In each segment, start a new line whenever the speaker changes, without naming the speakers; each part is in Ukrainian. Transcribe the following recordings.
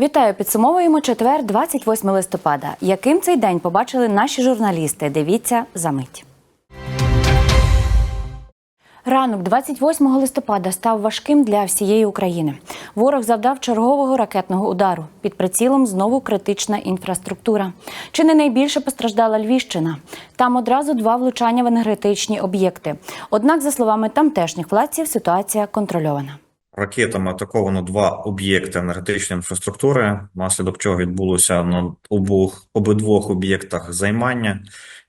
Вітаю! Підсумовуємо четвер, 28 листопада. Яким цей день побачили наші журналісти? Дивіться за мить. Ранок 28 листопада став важким для всієї України. Ворог завдав чергового ракетного удару. Під прицілом знову критична інфраструктура. Чи не найбільше постраждала Львівщина? Там одразу два влучання в енергетичні об'єкти. Однак, за словами тамтешніх владців, ситуація контрольована.
Ракетами атаковано два об'єкти енергетичної інфраструктури, внаслідок чого відбулося на обох обидвох об'єктах займання,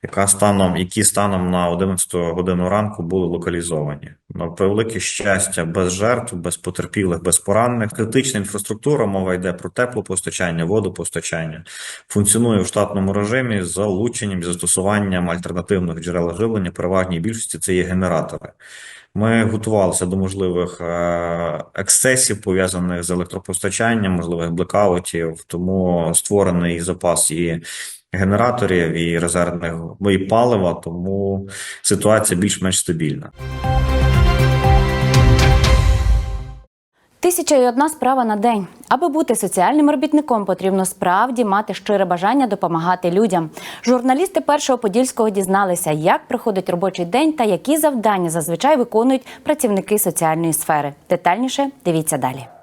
яка станом, які станом на 11 годину ранку були локалізовані. На превелике щастя, без жертв, без потерпілих, без поранених. Критична інфраструктура, мова йде про теплопостачання, водопостачання, функціонує в штатному режимі з залученням застосуванням альтернативних джерел живлення. Переважній більшості це є генератори. Ми готувалися до можливих е, ексцесів, пов'язаних з електропостачанням, можливих блекаутів, тому створений запас і генераторів, і резервних і палива, тому ситуація більш-менш стабільна.
Тисяча і одна справа на день. Аби бути соціальним робітником, потрібно справді мати щире бажання допомагати людям. Журналісти першого подільського дізналися, як проходить робочий день та які завдання зазвичай виконують працівники соціальної сфери. Детальніше дивіться далі.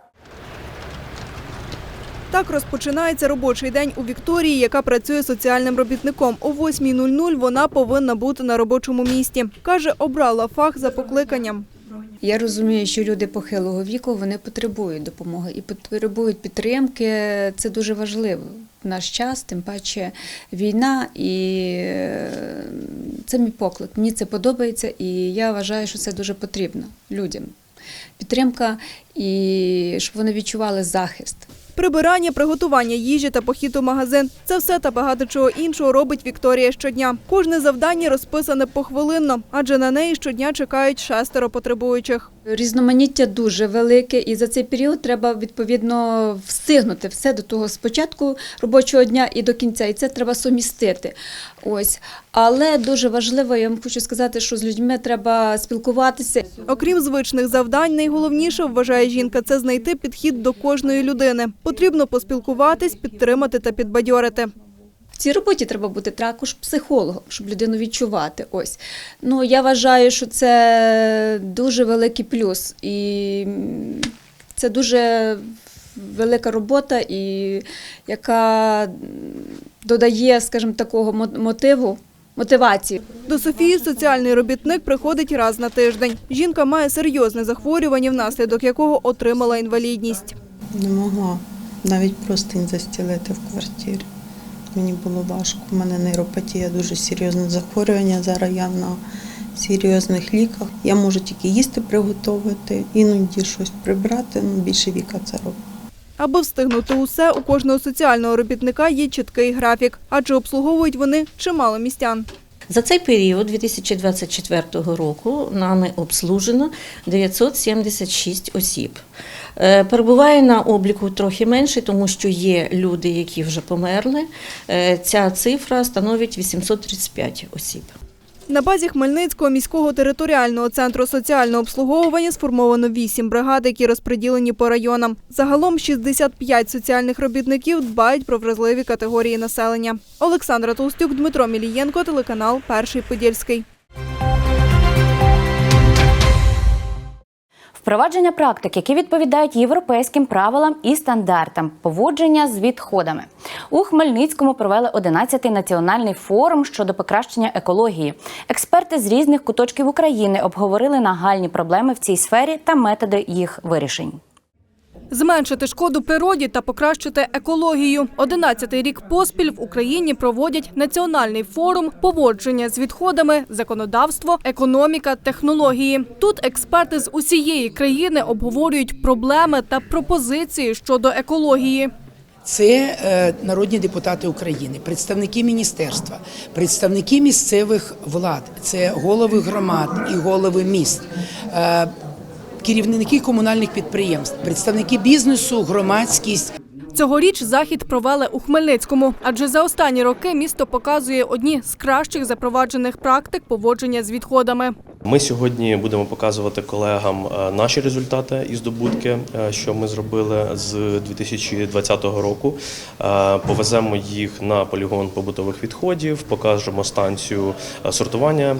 Так розпочинається робочий день у Вікторії, яка працює соціальним робітником. О 8.00 вона повинна бути на робочому місці. Каже, обрала фах за покликанням.
Я розумію, що люди похилого віку вони потребують допомоги і потребують підтримки. Це дуже важливо в наш час, тим паче війна, і е, це мій поклик. Мені це подобається, і я вважаю, що це дуже потрібно людям. Підтримка і щоб вони відчували захист.
Прибирання, приготування їжі та похід у магазин – це все та багато чого іншого робить Вікторія щодня. Кожне завдання розписане похвилинно, адже на неї щодня чекають шестеро потребуючих.
Різноманіття дуже велике, і за цей період треба відповідно встигнути все до того спочатку робочого дня і до кінця. І це треба сумістити. Ось, але дуже важливо, я вам хочу сказати, що з людьми треба спілкуватися.
Окрім звичних завдань, найголовніше, вважає жінка, це знайти підхід до кожної людини. Потрібно поспілкуватись, підтримати та підбадьорити.
В цій роботі треба бути також психологом, щоб людину відчувати. Ось ну я вважаю, що це дуже великий плюс, і це дуже велика робота, і яка додає, скажімо, такого мо- мотиву, мотивації.
До Софії соціальний робітник приходить раз на тиждень. Жінка має серйозне захворювання, внаслідок якого отримала інвалідність.
Не могла навіть простинь застілити в квартирі. Мені було важко. У мене нейропатія дуже серйозне захворювання. Зараз я на серйозних ліках. Я можу тільки їсти приготувати, іноді щось прибрати, ну більше віка це робить.
Аби встигнути усе, у кожного соціального робітника є чіткий графік, адже обслуговують вони чимало містян.
За цей період 2024 року нами обслужено 976 осіб. Е, Перебуває на обліку трохи менше, тому що є люди, які вже померли. Е, Ця цифра становить 835 осіб.
На базі Хмельницького міського територіального центру соціального обслуговування сформовано 8 бригад, які розподілені по районам. Загалом 65 соціальних робітників дбають про вразливі категорії населення. Олександра Толстюк, Дмитро Мілієнко, телеканал Перший Подільський.
Впровадження практик, які відповідають європейським правилам і стандартам поводження з відходами. У Хмельницькому провели 11-й національний форум щодо покращення екології. Експерти з різних куточків України обговорили нагальні проблеми в цій сфері та методи їх вирішень.
Зменшити шкоду природі та покращити екологію. Одинадцятий рік поспіль в Україні проводять національний форум поводження з відходами, законодавство, економіка, технології. Тут експерти з усієї країни обговорюють проблеми та пропозиції щодо екології.
Це е, народні депутати України, представники міністерства, представники місцевих влад, це голови громад і голови міст, е, керівники комунальних підприємств, представники бізнесу, громадськість.
Цьогоріч захід провели у Хмельницькому, адже за останні роки місто показує одні з кращих запроваджених практик поводження з відходами.
Ми сьогодні будемо показувати колегам е, наші результати і здобутки, е, що ми зробили з 2020 року. Е, Повеземо їх на полігон побутових відходів, покажемо станцію сортування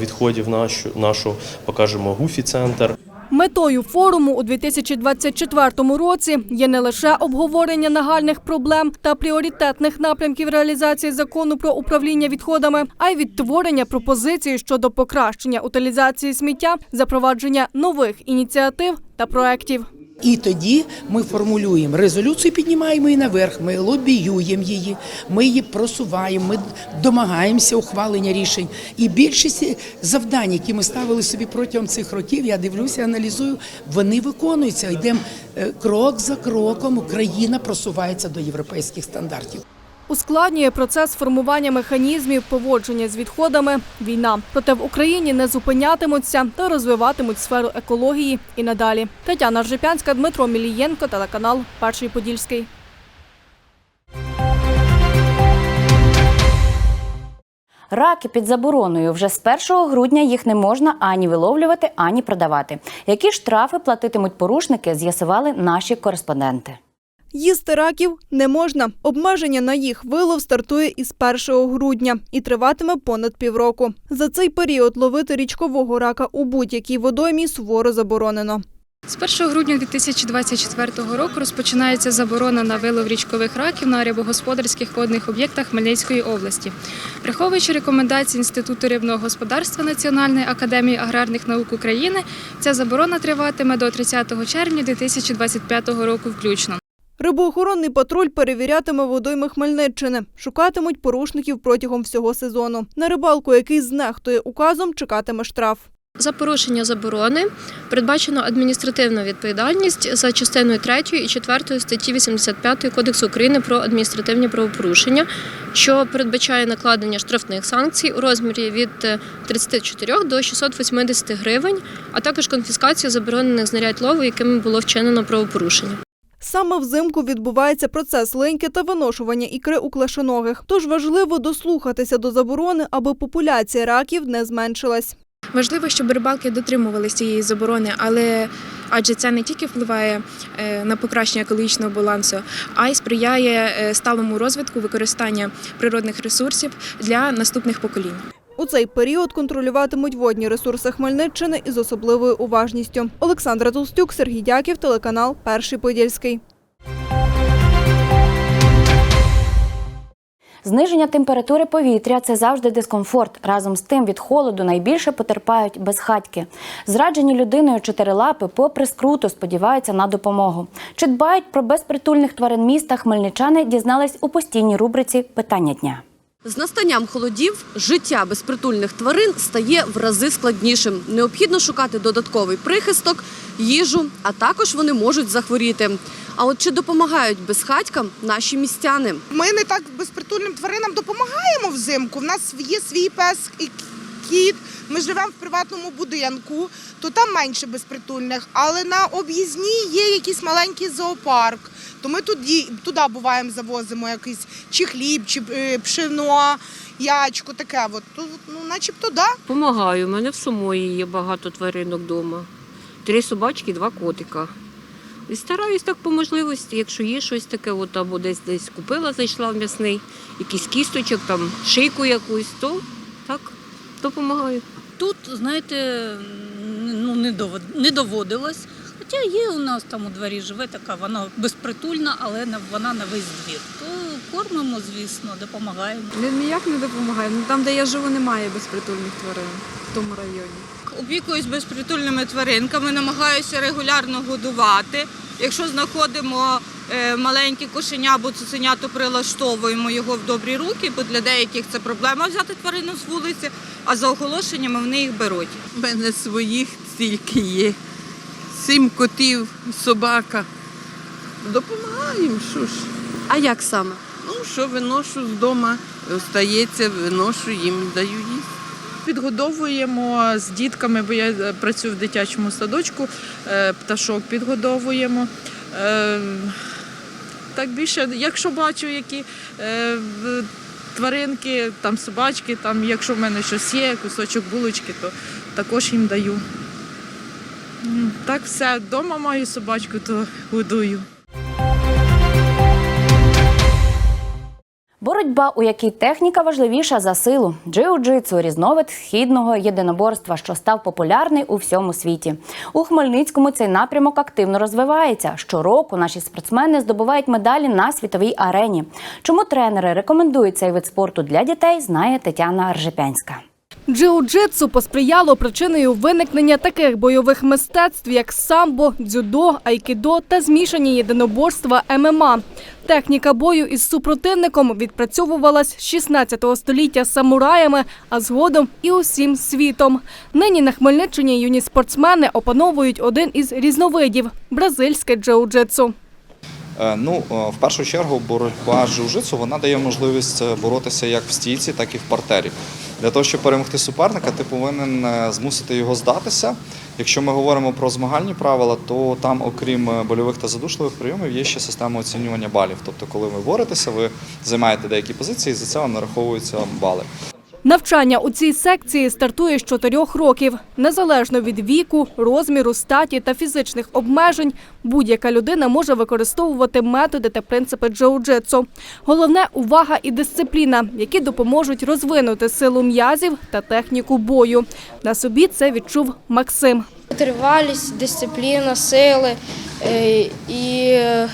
відходів нашу, нашу покажемо гуфі-центр.
Метою форуму у 2024 році є не лише обговорення нагальних проблем та пріоритетних напрямків реалізації закону про управління відходами, а й відтворення пропозицій щодо покращення утилізації сміття, запровадження нових ініціатив та проєктів.
І тоді ми формулюємо резолюцію, піднімаємо її наверх, ми лобіюємо її, ми її просуваємо, ми домагаємося ухвалення рішень. І більшість завдань, які ми ставили собі протягом цих років, я дивлюся, аналізую, вони виконуються. Йдемо е, крок за кроком. Україна просувається до європейських стандартів.
Ускладнює процес формування механізмів поводження з відходами війна. Проте в Україні не зупинятимуться та розвиватимуть сферу екології і надалі. Тетяна Ржепянська, Дмитро Мілієнко, телеканал Перший Подільський.
Раки під забороною. Вже з 1 грудня їх не можна ані виловлювати, ані продавати. Які штрафи платитимуть порушники, з'ясували наші кореспонденти.
Їсти раків не можна. Обмеження на їх вилов стартує із 1 грудня і триватиме понад півроку. За цей період ловити річкового рака у будь-якій водоймі суворо заборонено.
З 1 грудня 2024 року розпочинається заборона на вилов річкових раків на рибогосподарських водних об'єктах Хмельницької області. Враховуючи рекомендації Інституту рибного господарства Національної академії аграрних наук України, ця заборона триватиме до 30 червня 2025 року включно.
Рибоохоронний патруль перевірятиме водойми Хмельниччини. Шукатимуть порушників протягом всього сезону. На рибалку, який знехтує указом, чекатиме штраф.
За порушення заборони передбачено адміністративну відповідальність за частиною 3 і 4 статті 85 Кодексу України про адміністративні правопорушення, що передбачає накладення штрафних санкцій у розмірі від е, 34 до 680 гривень, а також конфіскацію заборонених знарядь лову, якими було вчинено правопорушення.
Саме взимку відбувається процес линьки та виношування ікри у клешоногих. Тож важливо дослухатися до заборони, аби популяція раків не зменшилась.
Важливо, щоб рибалки дотримувалися цієї заборони, але адже це не тільки впливає е, на покращення екологічного балансу, а й сприяє е, сталому розвитку використання природних ресурсів для наступних поколінь.
У цей період контролюватимуть водні ресурси Хмельниччини із особливою уважністю. Олександра Толстюк, Сергій Дяків, телеканал Перший Подільський.
Зниження температури повітря це завжди дискомфорт. Разом з тим від холоду найбільше потерпають безхатьки. Зраджені людиною чотирилапи, попри скруту, сподіваються на допомогу. Чи дбають про безпритульних тварин міста хмельничани дізнались у постійній рубриці Питання дня.
З настанням холодів життя безпритульних тварин стає в рази складнішим. Необхідно шукати додатковий прихисток, їжу, а також вони можуть захворіти. А от чи допомагають безхатькам наші містяни?
Ми не так безпритульним тваринам допомагаємо взимку. У нас є свій пес кіт. Ми живемо в приватному будинку, то там менше безпритульних. Але на об'їзні є якийсь маленький зоопарк. То ми туди, туди буваємо, завозимо якийсь чи хліб, чи е, пшено, ячку, таке. От. Ну, начебто, да.
Помагаю. У мене в самої є багато тваринок вдома. Три собачки, два котика. І стараюсь так по можливості, якщо є щось таке, от або десь десь купила, зайшла в м'ясний, якийсь кісточок, там шийку якусь, то так, допомагаю.
Тут, знаєте, ну не довод- не доводилось. Хоча є у нас там у дворі живе така, вона безпритульна, але на- вона на весь двір. То кормимо, звісно, допомагаємо.
Ніяк не допомагає. Ну там, де я живу, немає безпритульних тварин в тому районі.
Опікуюсь безпритульними тваринками, намагаюся регулярно годувати. Якщо знаходимо е, маленьке кошеня або цуценя, то прилаштовуємо його в добрі руки, бо для деяких це проблема взяти тварину з вулиці, а за оголошеннями вони їх беруть.
У мене своїх стільки є. Сім котів, собака. Допомагаємо, що ж.
А як саме?
Ну, що виношу з дому, остається, виношу їм, даю їсти.
Підгодовуємо з дітками, бо я е, працюю в дитячому садочку, е, пташок підгодовуємо. Так більше, якщо бачу, які е, тваринки, там собачки, там, якщо в мене щось є, кусочок булочки, то також їм даю. Так все, вдома маю собачку, то годую.
Боротьба, у якій техніка важливіша за силу. Джиу-джитсу – різновид східного єдиноборства, що став популярний у всьому світі. У Хмельницькому цей напрямок активно розвивається. Щороку наші спортсмени здобувають медалі на світовій арені. Чому тренери рекомендують цей вид спорту для дітей, знає Тетяна Аржепянська.
Джиу-джитсу посприяло причиною виникнення таких бойових мистецтв, як самбо, дзюдо, айкідо та змішані єдиноборства ММА. Техніка бою із супротивником відпрацьовувалась з 16 століття самураями, а згодом і усім світом. Нині на Хмельниччині юні спортсмени опановують один із різновидів бразильське джиу-джитсу.
Е, Ну, е, в першу чергу, боротьба з джиу-джитсу, вона дає можливість е, боротися як в стійці, так і в партері. Для того, щоб перемогти суперника, ти повинен змусити його здатися. Якщо ми говоримо про змагальні правила, то там, окрім больових та задушливих прийомів, є ще система оцінювання балів. Тобто, коли ви боретеся, ви займаєте деякі позиції, і за це вам нараховуються бали.
Навчання у цій секції стартує з 4 років. Незалежно від віку, розміру, статі та фізичних обмежень, будь-яка людина може використовувати методи та принципи джиу-джитсу. Головне – увага і дисципліна, які допоможуть розвинути силу м'язів та техніку бою. На собі це відчув Максим.
Тривалість, дисципліна, сили е, і е,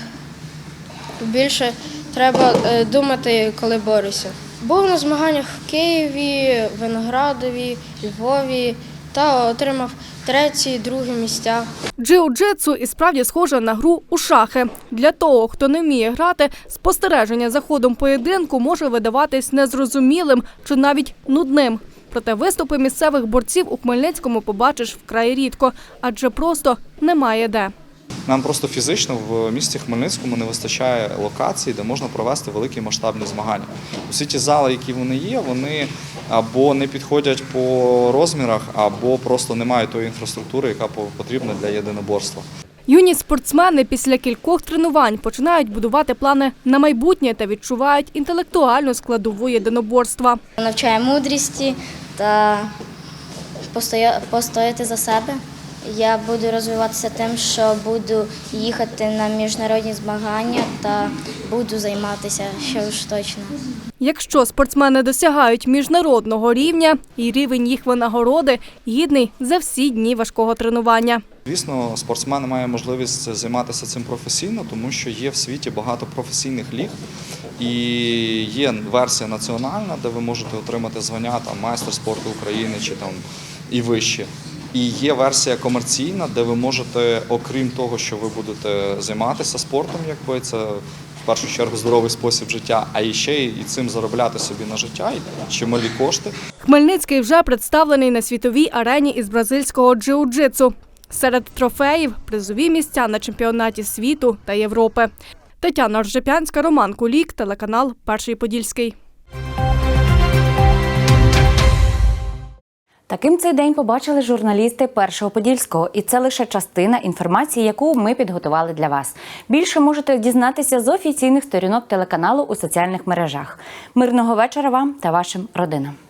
більше треба е, думати, коли борюся. Був на змаганнях в Києві, Виноградові, Львові та отримав треті, другі місця.
Джиу-джитсу і справді схоже на гру у шахи. Для того, хто не вміє грати, спостереження за ходом поєдинку може видаватись незрозумілим чи навіть нудним. Проте виступи місцевих борців у Хмельницькому побачиш вкрай рідко, адже просто немає де.
Нам просто фізично в місті Хмельницькому не вистачає локацій, де можна провести великі масштабні змагання. Усі ті зали, які вони є, вони або не підходять по розмірах, або просто не мають тої інфраструктури, яка потрібна для єдиноборства.
Юні спортсмени після кількох тренувань починають будувати плани на майбутнє та відчувають інтелектуальну складову єдиноборства.
Навчає мудрісті та постояти за себе. Я буду розвиватися тим, що буду їхати на міжнародні змагання та буду займатися ще ж точно.
Якщо спортсмени досягають міжнародного рівня, і рівень їх винагороди гідний за всі дні важкого тренування.
Звісно, спортсмен має можливість займатися цим професійно, тому що є в світі багато професійних ліг. І є версія національна, де ви можете отримати звання там майстер спорту України чи там і вище. І є версія комерційна, де ви можете, окрім того, що ви будете займатися спортом, якби це в першу чергу здоровий спосіб життя, а і ще і цим заробляти собі на життя і чималі кошти.
Хмельницький вже представлений на світовій арені із бразильського джиу-джитсу. Серед трофеїв призові місця на чемпіонаті світу та Європи. Тетяна Ржепянська, Роман Кулік, телеканал Перший Подільський.
Таким цей день побачили журналісти Першого Подільського, і це лише частина інформації, яку ми підготували для вас. Більше можете дізнатися з офіційних сторінок телеканалу у соціальних мережах. Мирного вечора вам та вашим родинам.